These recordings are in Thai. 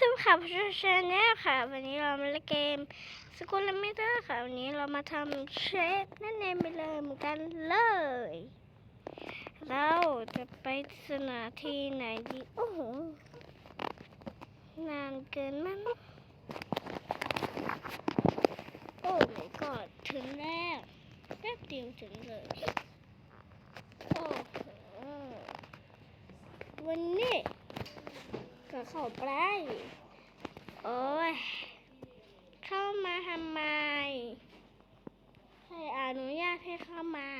สวัสดีค่ะผู้ชาแนลค่ะ วันนี้เรามาเล่นเกมสกุลมิเตอร์ค่ะ วันนี้เรามาทำเชฟนั่นเองไปเลยเหมือนกันเลย เราจะไปสถานที่ไหนดี โอ้โห นานเกินมั้งโอ้ my god ถึงแล้วแป๊บเดียวถึงเลย โอ้โหวันนี้ ก็เข้า ไป โอ้ย เข้ามาทำไม ใครอนุญาตให้เข้ามา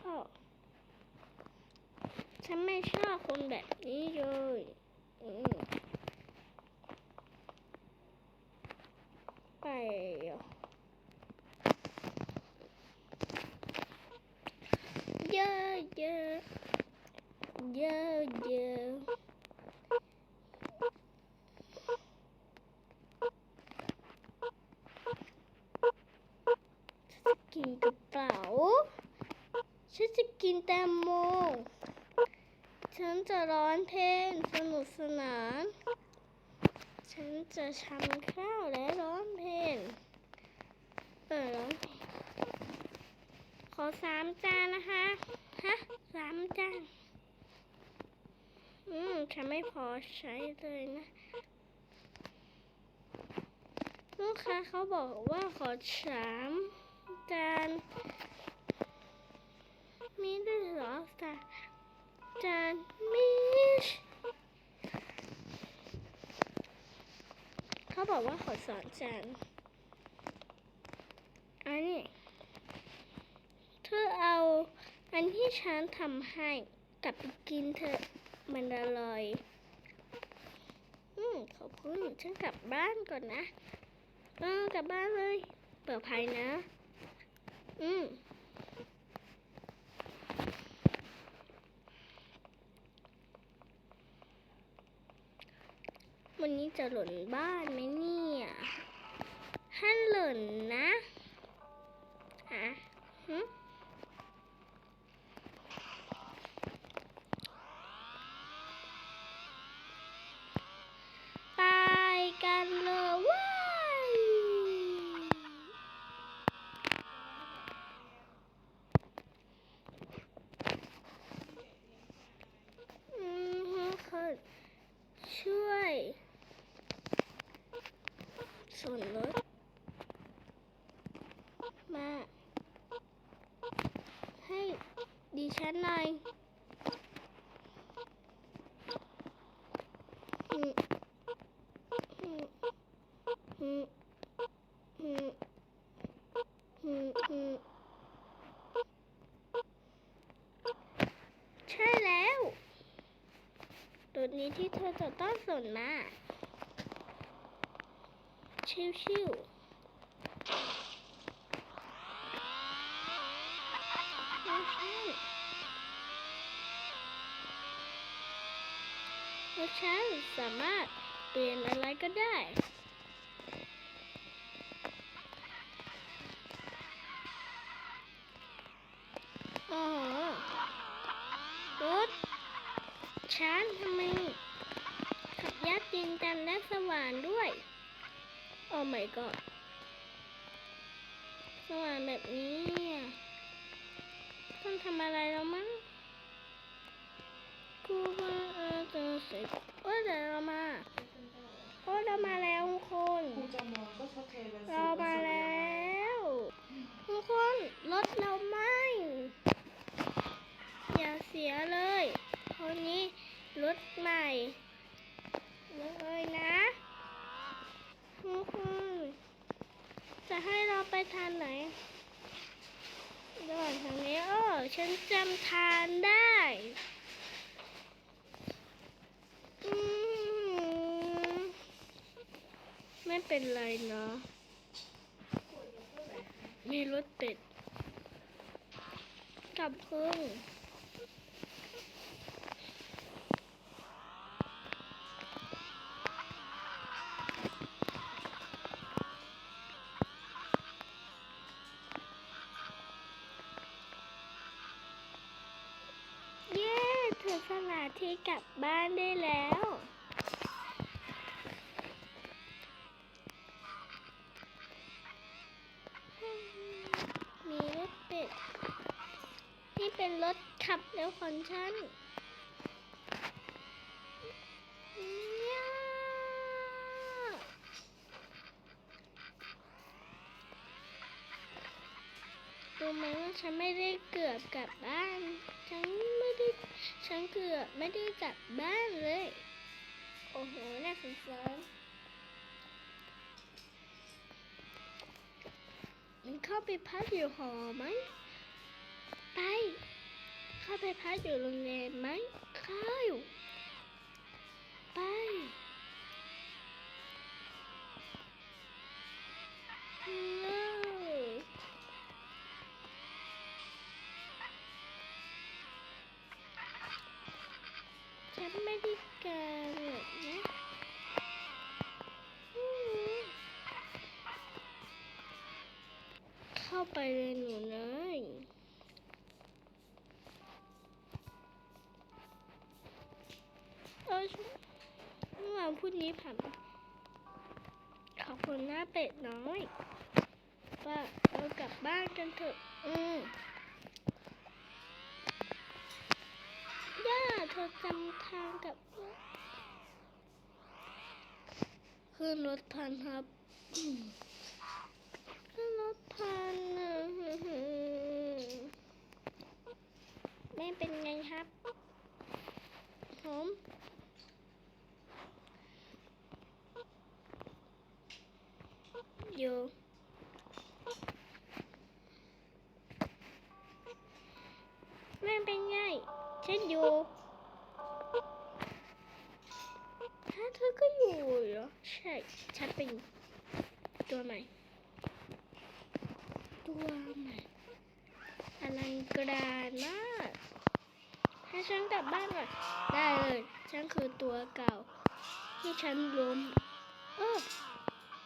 ก็ฉันไม่ชอบคนแบบนี้เลยไปเยอะเยอะเยอะเยอะ กินกระเป๋า ฉันจะกินแตงโม ฉันจะร้องเพลงสนุกสนาน ฉันจะทำข้าวและร้องเพลงเออร้องเพลงขอสามจานนะคะ ฮะสามจาน อืม ฉันไม่พอใช้เลยนะ ลูกค้าเขาบอกว่าขอสามจาน มีด้วยเหรอจานจานมีเขาบอกว่าขอสองจานอันนี้เธอเอาอันที่ฉันทำให้กลับไปกินเถอะมันอร่อย อืมขอบคุณฉันกลับบ้านก่อนนะเออกลับบ้านเลยปลอดภัยนะ อืม วันนี้จะหล่นบ้านไหมเนี่ยถ้าหล่นนะอะหึไปกันเลยเว้ายอืมฮึเขาช่วย ส่วนรถมา ให้ดิฉันหน่อยใช่แล้ว ตัวนี้ที่เธอจะต้องสนมา ชิวๆไม่ใช่เพราะฉันสามารถเปลี่ยนอะไรก็ได้อ๋อรถฉันทำไมขับยัดยิงกันและสว่านด้วย โอ้ my god สว่างแบบนี้ต้องทำอะไรแล้วมั้งกูว่าเออเจอสิโอ้เดี๋ยวเรามาโอ้เรามาแล้วทุกคน ครูจะมองก็เขาเทเป็น เรามาแล้วทุกคนรถเราไหมอย่าเสียเลยคนนี้รถใหม่เลยนะทุกคนจะให้เราไปทางไหนเดินทางนี้เออ ฉันจำทางได้ไม่เป็นไรเนาะมีรถติดกับพึ่ง ที่กลับบ้านได้แล้ว มีรถเป็ดที่เป็นรถขับเร็วของฉัน รู้ไหมว่าฉันไม่ได้เกือบกลับบ้าน ฉันไม่ได้ ฉันเกือบไม่ได้กลับบ้านเลย โอ้โห น่าสงสารมันเข้าไปพักอยู่หอไหม ไป เข้าไปพักอยู่โรงแรมไหมเข้าไป เลย ฉันไม่ได้การหรอกนะเข้าไปเลยหนูเนยเออเมื่อวานพูดนี้ผ่านขอบคุณหน้าเป็ดน้อยว่าเรากลับบ้านกันเถอะ อืมย่า เธอจำทางกับขึ้นรถพันครับอืมขึ้นรถพันนะแม่เป็นไงครับผมอยู่แม่เป็นไงฉันอยู่ ก็อยู่เหรอ ใช่ฉันเป็นตัวใหม่ ตัวใหม่อลังการมากให้ฉันกลับบ้านก่อนได้เลยฉันคือตัวเก่า ที่ฉันล้มเออ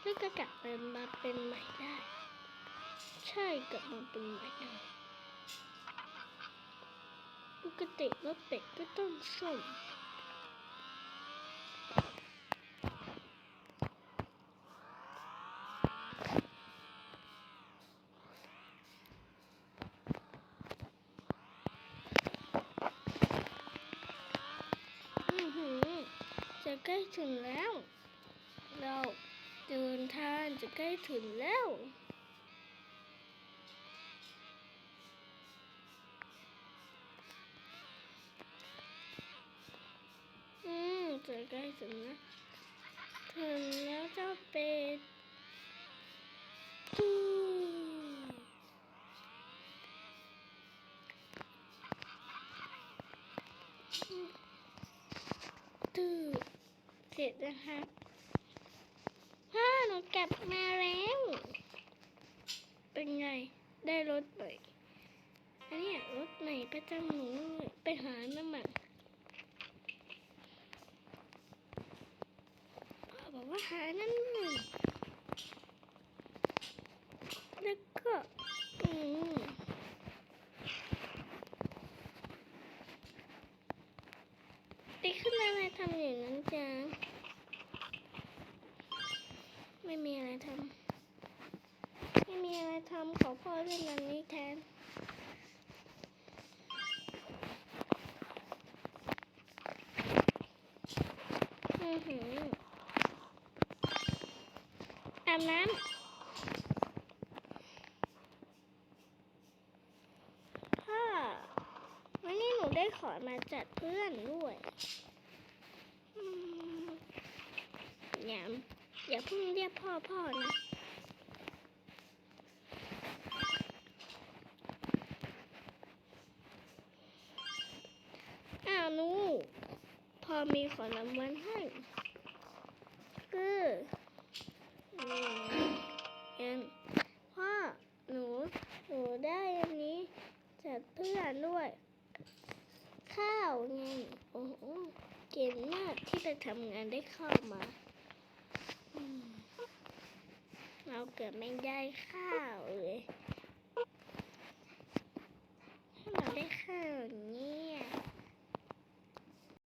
แล้วก็กลับมาเป็นใหม่ได้ ใช่กลับมาเป็นใหม่ได้ปกติรถเป็ดก็ต้องส่งอือหือจะ ใกล้ถึงแล้ว เราเดินทางจะใกล้ถึงแล้วอืมจะใกล้ถึงแล้วถึงแล้วเจ้าเป็ดตู้ตู้เสร็จ นะคะพ่อหนูกลับมาแล้ว เป็นไง ได้รถใหม่อันนี้รถใหม่ประจำหนูไปหาน้ำมันพ่อบอกว่าหานั่นหนึ่งแล้วก็อืมติขึ้นมาอะไรทำอย่างนั้นจัง ไม่มีอะไรทำไม่มีอะไรทำขอพ่อเล่นอันนี้แทนอือหืออาบน้ำพ่อวันนี้หนูได้ขอมาจัดเพื่อนด้วยอืมอย่า อย่าเพิ่งเรียกพ่อพ่อนะอ้าวหนูพอมีของรางวัลให้คือนี่เอ็นพ่อหนู หนูได้อันนี้จากเพื่อนด้วย ข้าวไงโอ้โหเก่งมากที่ไปทำงานได้ข้าวมาอืม เราเกิดไม่ได้ข้าวเลยให้เราได้ข้าวอย่างนี้